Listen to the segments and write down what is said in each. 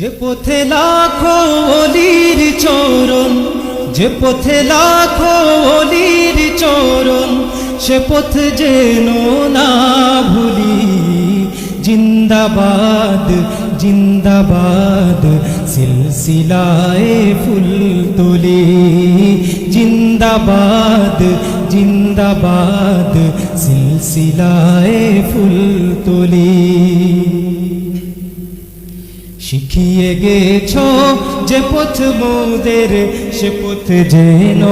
যে পথে লাখো অলির চরণ, যে পথে লাখো অলির চরণ, সে পথ যেন না ভুলি। জিন্দাবাদ জিন্দাবাদ, সিলসিলায় ফুল তোলে। জিন্দাবাদ জিন্দাবাদ, সিলসিলায় ফুল তোলে। শিখিয়ে গেছ যে পথ মোদের, সে পথ যেন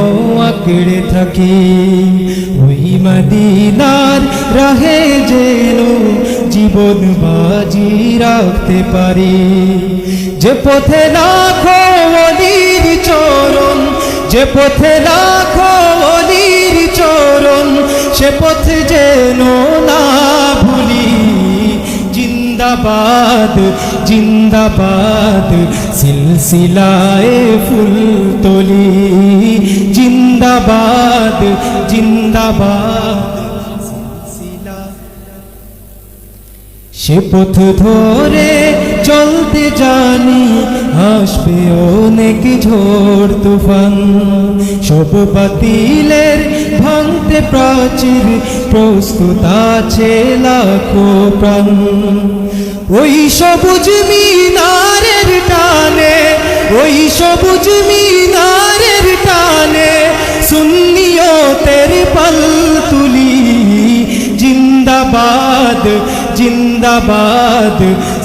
আঁকড়ে থাকে। ওই মদিনার রাহে যেন জীবন বাজি রাখতে পারি। যে পথে লাখো অলির চরণ, যে পথে লাখো অলির চরণ, সে পথ যেন না ভুলি জিন্দাবাদ জিন্দাবাদ, সিলসিলায় ফুল তোলি। জিন্দাবাদ জিন্দাবাদ সে পথ ধরে চলতে জানি আসবে অনেক ঝড় তুফান। সব বাতিলের ভাঙতে প্রাচীর প্রস্তুত আছে লাখো প্রাণ। ওই সবুজ মিনারের টানে, ওই সবুজ মিনারের টানে সুন্নিয়তের পাল তুলি। জিন্দাবাদ জিন্দাবাদ,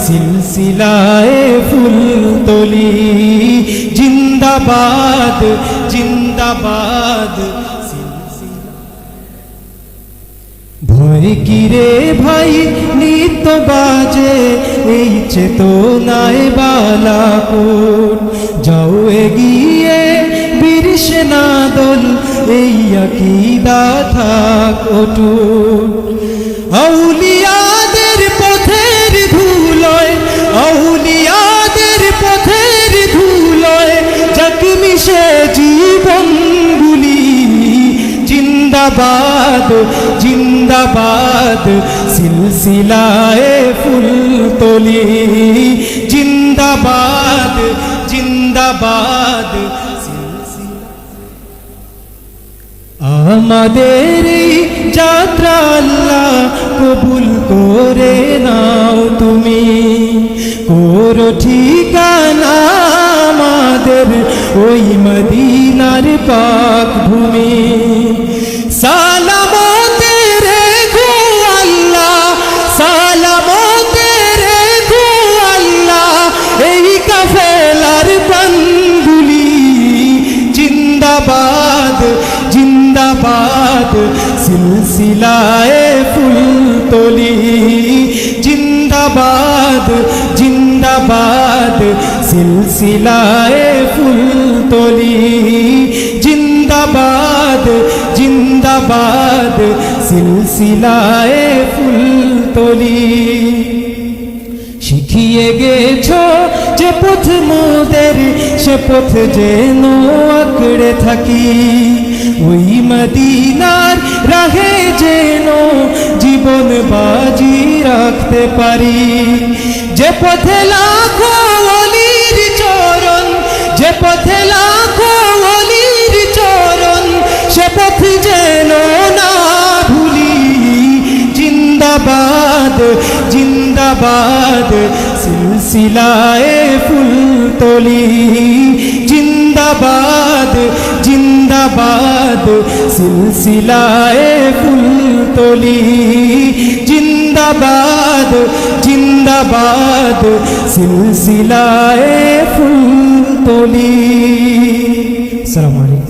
সিলসিলায় ফুল তোলি। জিন্দাবাদ জিন্দাবাদ ভয় কিরে ভাই, নিত্য বাজে এই চেতনায় বালাপুর। যাও এগিয়ে বীর সেনা দল এই আকিদা থাক অটুট। আউলিয়াদের পথের ধুলয়, আউলিয়াদের পথের ধুলয় যাক মিশে জিন্দাবাদ জিন্দাবাদ, সিলসিলায় ফুল তোলি। জিন্দাবাদ জিন্দাবাদ আমাদের যাত্রা আল্লাহ কবুল করে নাও তুমি। করো ঠিকানা আমাদের ওই মদিনার পাক ভূমি। জিন্দাবাদ সিলসিলায় ফুল তোলি জিন্দাবাদ জিন্দাবাদ, সিলসিলায় ফুল তোলি জিন্দাবাদ জিন্দাবাদ, সিলসিলায় ফুল তোলি শিখিয়ে গেছ যে পথ মোদের, সে পথ যেন আঁকড়ে থাকি। ওই মদিনার রাহে যেন জীবন বাজি রাখতে পারি। যে পথে লাখো অলির চরণ, যে পথে লাখো অলির চরণ, সে পথ যেন না ভুলি। জিন্দাবাদ জিন্দাবাদ, সিলসিলায় ফুল তোলি। জিন্দাবাদ জিন্দাবাদ সিলসিলায় ফুলতলি জিন্দাবাদ জিন্দাবাদ সিলসিলায় ফুলতলি তোলি। আসসালামু আলাইকুম।